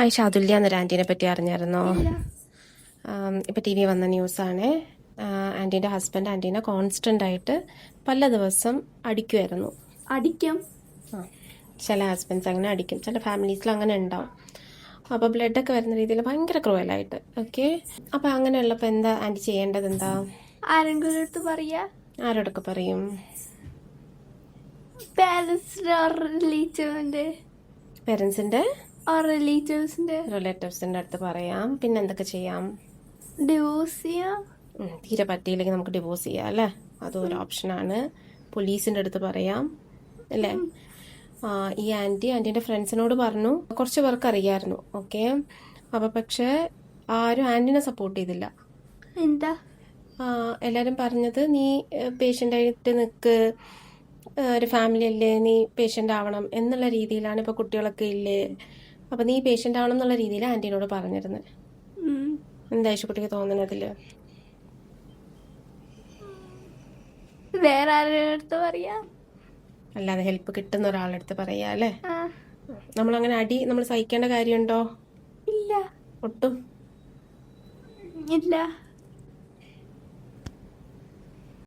ആയിഷ ഷാതുല്യ എന്നൊരു ആന്റീനെ പറ്റി അറിഞ്ഞായിരുന്നോ? ഇപ്പം ടി വി വന്ന ന്യൂസാണ്. ആന്റീന്റെ ഹസ്ബൻഡ് ആന്റീനെ കോൺസ്റ്റന്റ് ആയിട്ട് പല ദിവസം അടിക്കുമായിരുന്നു അടിക്കും. ആ ചില ഹസ്ബൻഡ്സ് അങ്ങനെ അടിക്കും. ചില ഫാമിലീസിൽ അങ്ങനെ ഉണ്ടാവും. അപ്പോൾ ബ്ലഡൊക്കെ വരുന്ന രീതിയിൽ ഭയങ്കര ക്രൂവലായിട്ട് ഓക്കെ അപ്പോൾ അങ്ങനെയുള്ളപ്പോൾ എന്താ ആന്റി ചെയ്യേണ്ടത് എന്താ? ആരെങ്കിലും അടുത്ത് പറയാ? ആരോടൊക്കെ പറയും? പേരൻസിന്റെ റിലേറ്റീവ്സിന്റെ റിലേറ്റീവ്സിന്റെ അടുത്ത് പറയാം. പിന്നെ എന്തൊക്കെ ചെയ്യാം? ഡിവോഴ്സ് ചെയ്യാം? തീരെ പറ്റിയില്ലെങ്കിൽ നമുക്ക് ഡിവോഴ്സ് ചെയ്യാം അല്ലേ? അതും ഒരു ഓപ്ഷനാണ് പോലീസിന്റെ അടുത്ത് പറയാം അല്ലേ? ഈ ആന്റി ആന്റീന്റെ ഫ്രണ്ട്സിനോട് പറഞ്ഞു. കുറച്ച് പേർക്ക് അറിയായിരുന്നു ഓക്കെ അപ്പോൾ പക്ഷെ ആരും ആന്റിനെ സപ്പോർട്ട് ചെയ്തില്ല. എന്താ? എല്ലാരും എല്ലാവരും പറഞ്ഞത് നീ പേഷ്യന്റ് ആയിട്ട് നിക്ക് ഒരു ഫാമിലി അല്ലേ നീ പേഷ്യന്റ് ആവണം എന്നുള്ള രീതിയിലാണ് ഇപ്പോൾ കുട്ടികളൊക്കെ ഇല്ലേ? അപ്പോൾ നീ പേഷ്യന്റ് ആണെന്നുള്ള എന്നുള്ള രീതിയിൽ ആന്റിനോട് പറഞ്ഞിരുന്നു. എന്താ കുട്ടിക്ക് തോന്നുന്നതിൽ വേറെ ആരുടെ പറയാ? അല്ലാതെ ഹെൽപ്പ് കിട്ടുന്ന ഒരാളുടെ അടുത്ത് പറയാ അല്ലേ? നമ്മൾ അങ്ങനെ അടി നമ്മൾ സഹിക്കേണ്ട കാര്യമുണ്ടോ? ഇല്ല. ഒട്ടും? ഇല്ല.